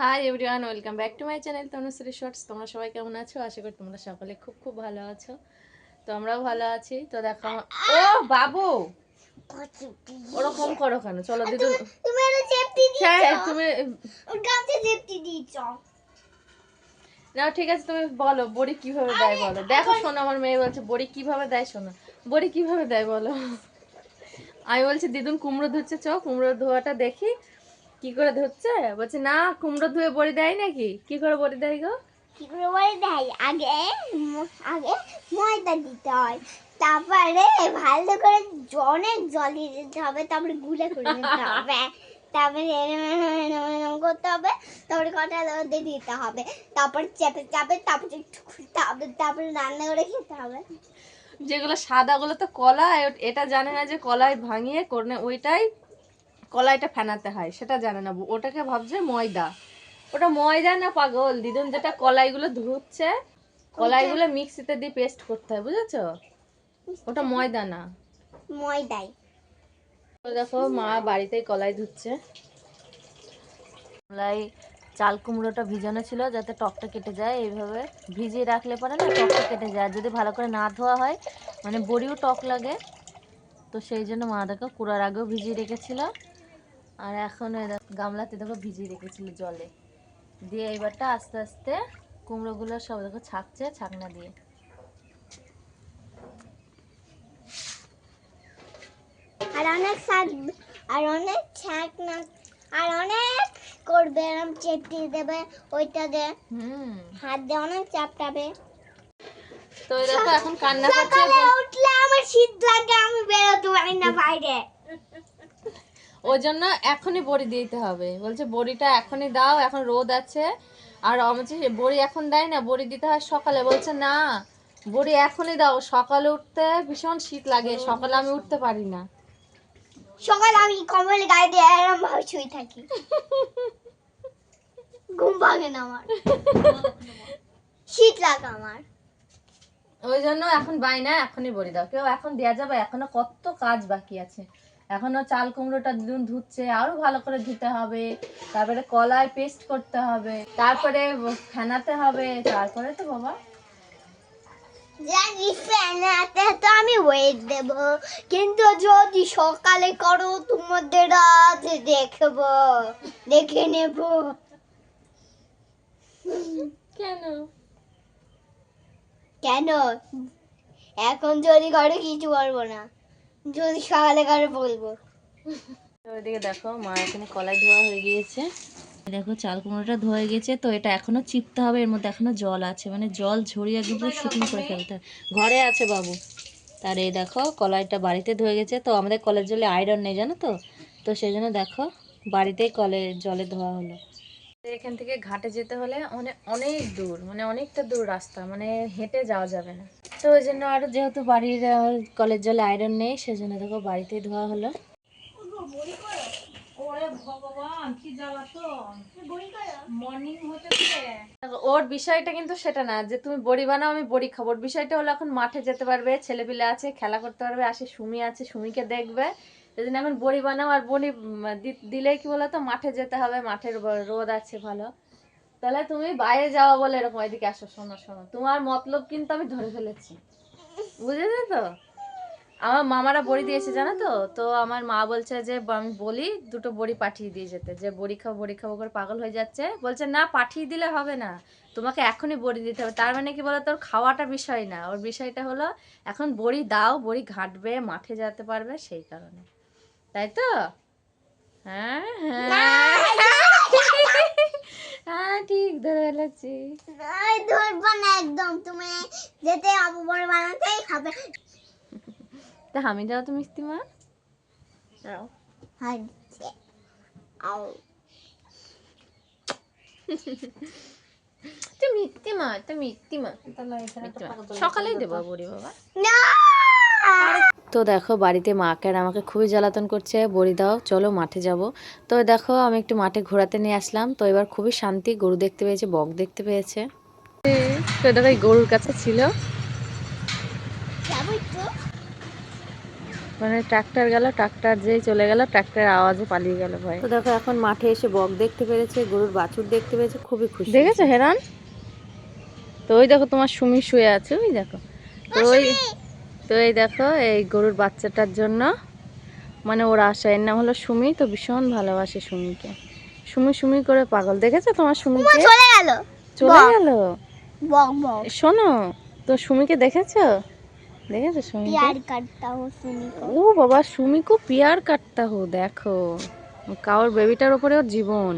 Hi everyone welcome back to my channel Tanushree shorts তোমরা সবাই কেমন আছো? আশা করি তোমরা সকলে খুব খুব ভালো আছো। তো আমরাও ভালো আছি। তো দেখো ও বাবু! ওরকম করো কেন? চলো দিদু তুমি সেফটি হ্যাঁ তুমি গাছে সেফটি দিয়েছ না ঠিক আছে তুমি বলো বড়ি কীভাবে দেয় বলো? দেখো শোনো আমার মেয়ে বলছে বড়ি কীভাবে দেয় শোনো? বড়ি কীভাবে দেয় বলো? আমি বলছি দিদুন কুমড়ো ধুচ্ছে চ কুমড়ো ধোয়াটা দেখি কি করে ধুচ্ছে বলছে না কুমড়ো ধুয়ে বড়ি দেয় নাকি? কি করে বড়ি দেয় গো? কি করে বলে দেয়? আগে আগে ময়দা দিতে হয়। তারপরে ভালো করে অনেক জল দিয়ে দিতে হবে তারপরে গুলে করে দিতে হবে। তারপরে এরম এরম এরম এরম করতে হবে তারপরে কটা দিয়ে দিতে হবে। তারপর চেপে চাপে তারপরে একটু তারপরে রান্না করে খেতে হবে। যেগুলো সাদাগুলো তো কলাই। ওট- এটা জানে না যে কলাই ভাঙিয়ে করনে ওইটাই কলাইটা ফেনাতে হয় সেটা জানে না ওটাকে ভাবছে ময়দা। ওটা ময়দা না পাগল? দিদুন যেটা কলাইগুলো ধুচ্ছে কলাইগুলো মিক্সিতে দিয়ে পেস্ট করতে হয় বুঝেছ? ওটা ময়দা না। ময়দাই। দেখো মা বাড়িতেই কলাই ধুচ্ছে। কলাই চাল কুমড়োটা ভিজানো ছিল যাতে টকটা কেটে যায় এইভাবে ভিজিয়ে রাখলে পরে না টকটা কেটে যায়। যদি ভালো করে না ধোয়া হয় মানে বড়িও টক লাগে। তো সেই জন্য মা দেখো কুড়ার আগেও ভিজিয়ে রেখেছিল। আর এখন গামলাতে দেখো ভিজিয়ে রেখেছিল জলে। দিয়ে এইবারটা আস্তে আস্তে কুমড়োগুলো সব দেখো ছাকছে ছাকনা দিয়ে। আর অনেক শাক আর অনেক না আর অনেক করবে এরম চেপটি দেবে ওইটা দিয়ে হুম। হাত দিয়ে অনেক চাপটাবে। তো দেখো এখন কান্না করছে সকালে উঠলে আমার শীত লাগে আমি বেরোতে পারি না বাইরে। ওই জন্য এখনই বড়ি দিতে হবে। বলছে বড়িটা এখনই দাও এখন রোদ আছে। আর বলছে বড়ি এখন দেয় না বড়ি দিতে হয় সকালে। বলছে না বড়ি এখনই দাও সকালে উঠতে ভীষণ শীত লাগে সকালে আমি উঠতে পারি না। সকালে আমি কম্বল গায়ে দিয়ে এরম ভাবে শুয়ে থাকি। ঘুম ভাঙে না আমার। শীত লাগে আমার। ওই জন্য এখন বাই না এখনই বড়ি দাও। কেউ এখন দেওয়া যাবে এখনও কত কাজ বাকি আছে। এখনও চাল কুমড়োটা দুদিন ধুচ্ছে আরও ভালো করে ধুতে হবে। তারপরে কলায় পেস্ট করতে হবে তারপরে ফেনাতে হবে তারপরে তো বাবা। জানি ফ্যানাতে তো আমি ওয়েট দেব কিন্তু যদি সকালে করো তোমাদের রাত দেখব দেখে নেব। কেন? কেন? এখন যদি করে কিছু পারব না। যদি সকালে করে বলব। তো ওইদিকে দেখো, মা এখানে কলাই ধোয়া হয়ে গিয়েছে। দেখো, চাল কুমড়োটা ধোয়া গেছে, তো এটা এখনও চিপতে হবে, এর মধ্যে এখনও জল আছে। মানে জল ঝরিয়ে একদম পুরো শুকনো করে ফেলতে হবে। ঘরে আছে বাবু। তার এই দেখো, কলাইটা বাড়িতে ধুয়ে গেছে। তো আমাদের কলের জলে আয়রন নেই, জানো তো? তো সেই জন্য দেখো, বাড়িতেই কলে জলে ধোয়া হলো। এখান থেকে ঘাটে যেতে হলে অনেক অনেক দূর মানে অনেকটা দূর রাস্তা মানে হেঁটে যাওয়া যাবে না। তো ওই জন্য আর যেহেতু বাড়ির কলের জলে আয়রন নেই সেজন্য দেখো বাড়িতেই ধোয়া হলো। ওর বিষয়টা কিন্তু সেটা না যে তুমি বড়ি বানাও আমি বড়ি খাব। ওর বিষয়টা হলো এখন মাঠে যেতে পারবে ছেলেপিলে আছে খেলা করতে পারবে আসে সুমি আছে সুমিকে দেখবে। জন্য এখন বড়ি বানাও আর বড়ি দিলেই কি বলতো, মাঠে যেতে হবে, মাঠের রোদ আছে ভালো। তাহলে তুমি বাইরে যাওয়া বলে এরকম এদিকে আসো, শোনো শোনো। তোমার মতলব কিন্তু আমি ধরে ফেলেছি। বুঝেছ তো? আমার মামারা বড়ি দিয়েছে, জানো তো? তো আমার মা বলছে যে আমি বলি, দুটো বড়ি পাঠিয়ে দিয়ে যেতে। যে বড়ি খাব বড়ি খাব করে পাগল হয়ে যাচ্ছে। বলছে, না, পাঠিয়ে দিলে হবে না। তোমাকে এখনই বড়ি দিতে হবে। তার মানে কি বলো তোর খাওয়াটা বিষয় না। ওর বিষয়টা হলো, এখন বড়ি দাও, বড়ি ঘাটবে, মাঠে যেতে পারবে, সেই কারণে। তাই তো? হ্যাঁ হ্যাঁ। হ্যাঁ ঠিক ধরে ফেলেছি। ধরবো না একদম। তুমি যেতে বড় বানাতেই খাবে তা আমি যাও তো মিষ্টি মা। হচ্ছে তো মিথ্যে মা তো মিথ্যে মা। সকালেই দেবো বড়ি বাবা। না! তো দেখো বাড়িতে মাকে আর আমাকে খুবই জ্বালাতন করছে বড়ি দাও চলো মাঠে যাব। তো দেখো আমি একটু মাঠে ঘোরাতে নিয়ে আসলাম। তো এবার খুবই শান্তি গরু দেখতে পেয়েছে বক দেখতে পেয়েছে। তো দেখো গরুর কাছে ছিল। মানে ট্রাক্টর গেল ট্রাক্টর যেই চলে গেল ট্রাক্টরের আওয়াজে পালিয়ে গেল ভাই। তো দেখো এখন মাঠে এসে বক দেখতে পেরেছে গরুর বাছুর দেখতে পেরেছে খুবই খুশি। দেখেছ হেরান? তো ওই দেখো তোমার সুমি শুয়ে আছে ওই দেখো। তো ওই তো এই দেখো এই গরুর বাচ্চাটার জন্য মানে ওর আশা এর নাম হলো সুমি তো ভীষণ ভালোবাসে সুমিকে। সুমি সুমি করে পাগল। দেখেছ তোমার সুমিকে? চলে গেল। চলে গেল? শোনো তো সুমিকে দেখেছ? দেখেছ সুমি ও বাবা সুমি কো পিয়ার কাটতা হো দেখো। কাউর বেবিটার উপরে ওর জীবন।